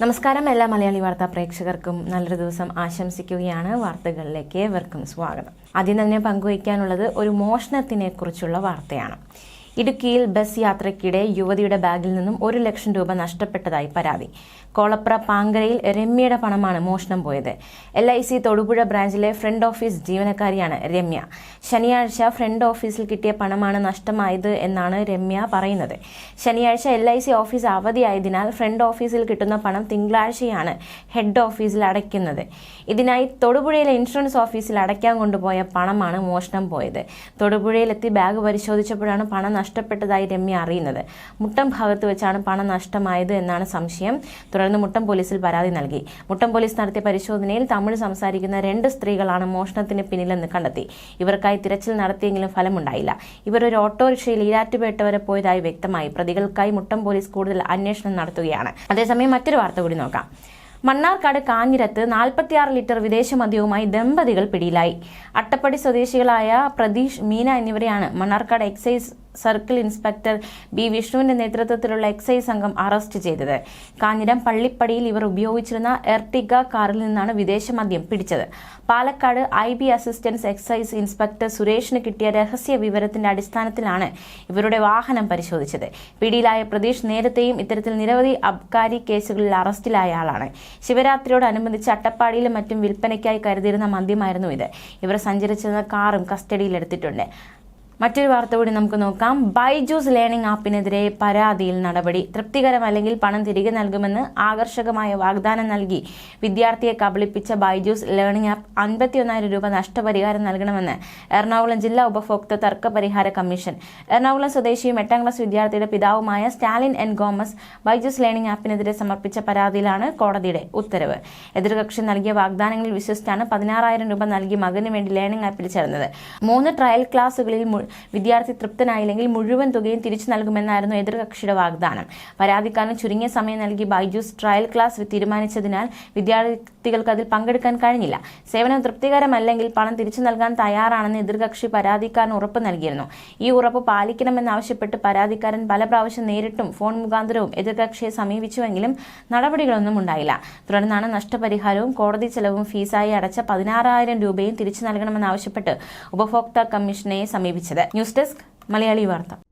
നമസ്കാരം എല്ലാ മലയാളി വാർത്താ പ്രേക്ഷകർക്കും നല്ലൊരു ദിവസം ആശംസിക്കുകയാണ്. വാർത്തകളിലേക്ക് ഏവർക്കും സ്വാഗതം. ആദ്യം തന്നെ പങ്കുവയ്ക്കാനുള്ളത് ഒരു മോഷണത്തിനെ കുറിച്ചുള്ള വാർത്തയാണ്. ഇടുക്കിയിൽ ബസ് യാത്രയ്ക്കിടെ യുവതിയുടെ ബാഗിൽ നിന്നും ഒരു ലക്ഷം രൂപ നഷ്ടപ്പെട്ടതായി പരാതി. കോളപ്ര പാങ്കരയിൽ രമ്യയുടെ പണമാണ് മോഷണം പോയത്. എൽ ഐ സി തൊടുപുഴ ബ്രാഞ്ചിലെ ഫ്രണ്ട് ഓഫീസ് ജീവനക്കാരിയാണ് രമ്യ. ശനിയാഴ്ച ഫ്രണ്ട് ഓഫീസിൽ കിട്ടിയ പണമാണ് നഷ്ടമായത് എന്നാണ് രമ്യ പറയുന്നത്. ശനിയാഴ്ച എൽ ഐ സി ഓഫീസ് അവധിയായതിനാൽ ഫ്രണ്ട് ഓഫീസിൽ കിട്ടുന്ന പണം തിങ്കളാഴ്ചയാണ് ഹെഡ് ഓഫീസിൽ അടയ്ക്കുന്നത്. ഇതിനായി തൊടുപുഴയിലെ ഇൻഷുറൻസ് ഓഫീസിൽ അടയ്ക്കാൻ കൊണ്ടുപോയ പണമാണ് മോഷണം പോയത്. തൊടുപുഴയിലെത്തി ബാഗ് പരിശോധിച്ചപ്പോഴാണ് പണം നഷ്ടപ്പെട്ടതായി രമ്യ അറിയുന്നത്. മുട്ടം ഭാഗത്ത് വെച്ചാണ് പണം നഷ്ടമായത് എന്നാണ് സംശയം. തുടർന്ന് മുട്ടം പോലീസിൽ പരാതി നൽകി. മുട്ടം പോലീസ് നടത്തിയ പരിശോധനയിൽ തമിഴ് സംസാരിക്കുന്ന രണ്ട് സ്ത്രീകളാണ് മോഷണത്തിന് പിന്നിലെന്ന് കണ്ടെത്തി. ഇവർക്കായി തിരച്ചിൽ നടത്തിയെങ്കിലും ഫലമുണ്ടായില്ല. ഒരു ഓട്ടോറിക്ഷയിൽ ഈരാറ്റുപേട്ട വരെ പോയതായി വ്യക്തമായി. പ്രതികൾക്കായി മുട്ടം പോലീസ് കൂടുതൽ അന്വേഷണം നടത്തുകയാണ്. അതേസമയം മറ്റൊരു വാർത്ത കൂടി നോക്കാം. മണ്ണാർക്കാട് കാഞ്ഞിരത്ത് നാൽപ്പത്തിയാറ് ലിറ്റർ വിദേശ മദ്യവുമായി ദമ്പതികൾ പിടിയിലായി. അട്ടപ്പടി സ്വദേശികളായ പ്രതീഷ് മീന എന്നിവരെയാണ് Mannarkkad excise circle inspector B വിഷ്ണുവിന്റെ നേതൃത്വത്തിലുള്ള എക്സൈസ് സംഘം അറസ്റ്റ് ചെയ്തത്. കാഞ്ഞിരം പള്ളിപ്പടിയിൽ ഇവർ ഉപയോഗിച്ചിരുന്ന എർട്ടിഗ കാറിൽ നിന്നാണ് വിദേശ മദ്യം പിടിച്ചത്. Palakkad I B assistant excise inspector സുരേഷിന് കിട്ടിയ രഹസ്യ വിവരത്തിന്റെ അടിസ്ഥാനത്തിലാണ് ഇവരുടെ വാഹനം പരിശോധിച്ചത്. പിടിയിലായ പ്രതീഷ് നേരത്തെയും ഇത്തരത്തിൽ നിരവധി അബ്കാരി കേസുകളിൽ അറസ്റ്റിലായ ആളാണ്. ശിവരാത്രിയോടനുബന്ധിച്ച് അട്ടപ്പാടിയിലും മറ്റും വിൽപ്പനയ്ക്കായി കരുതിയിരുന്ന മദ്യമായിരുന്നു ഇത്. ഇവർ സഞ്ചരിച്ചിരുന്ന കാറും കസ്റ്റഡിയിലെടുത്തിട്ടുണ്ട്. മറ്റൊരു വാർത്ത കൂടി നമുക്ക് നോക്കാം. ബൈജൂസ് ലേണിംഗ് ആപ്പിനെതിരെ പരാതിയിൽ നടപടി. തൃപ്തികരമല്ലെങ്കിൽ പണം തിരികെ നൽകുമെന്ന് ആകർഷകമായ വാഗ്ദാനം നൽകി. വിദ്യാർത്ഥിയെ കബളിപ്പിച്ച ബൈജൂസ് ലേണിംഗ് ആപ്പ് അൻപത്തിയൊന്നായിരം രൂപ നഷ്ടപരിഹാരം നൽകണമെന്ന് എറണാകുളം ജില്ലാ ഉപഭോക്തൃ തർക്ക പരിഹാര കമ്മീഷൻ. എറണാകുളം സ്വദേശിയും എട്ടാം ക്ലാസ് വിദ്യാർത്ഥിയുടെ പിതാവുമായ Stalin N Gomes Byju's learning ആപ്പിനെതിരെ സമർപ്പിച്ച പരാതിയിലാണ് കോടതിയുടെ ഉത്തരവ്. എതിർകക്ഷി നൽകിയ വാഗ്ദാനങ്ങളിൽ വിശ്വസിച്ചാണ് പതിനാറായിരം രൂപ നൽകി മകന് വേണ്ടി ലേണിംഗ് ആപ്പിൽ ചേർന്നത്. മൂന്ന് ട്രയൽ ക്ലാസുകളിൽ വിദ്യാർത്ഥി തൃപ്തനായില്ലെങ്കിൽ മുഴുവൻ തുകയും തിരിച്ചു നൽകുമെന്നായിരുന്നു എതിർകക്ഷിയുടെ വാഗ്ദാനം. പരാതിക്കാരന് ചുരുങ്ങിയ സമയം നൽകി ബൈജൂസ് ട്രയൽ ക്ലാസ് തീരുമാനിച്ചതിനാൽ വിദ്യാർത്ഥികൾക്ക് അതിൽ പങ്കെടുക്കാൻ കഴിഞ്ഞില്ല. സേവനം തൃപ്തികരമല്ലെങ്കിൽ പണം തിരിച്ചു നൽകാൻ തയ്യാറാണെന്ന് എതിർകക്ഷി പരാതിക്കാരന് ഉറപ്പ് നൽകിയിരുന്നു. ഈ ഉറപ്പ് പാലിക്കണമെന്നാവശ്യപ്പെട്ട് പരാതിക്കാരൻ പല പ്രാവശ്യം നേരിട്ടും ഫോൺ മുഖാന്തരവും എതിർകക്ഷിയെ സമീപിച്ചുവെങ്കിലും നടപടികളൊന്നും ഉണ്ടായില്ല. തുടർന്നാണ് നഷ്ടപരിഹാരവും കോടതി ചെലവും ഫീസായി അടച്ച പതിനാറായിരം രൂപയും തിരിച്ചു നൽകണമെന്നാവശ്യപ്പെട്ട് ഉപഭോക്തൃ കമ്മീഷനെ സമീപിച്ചത്. ന്യൂസ് ഡെസ്ക് മലയാളി വാർത്ത.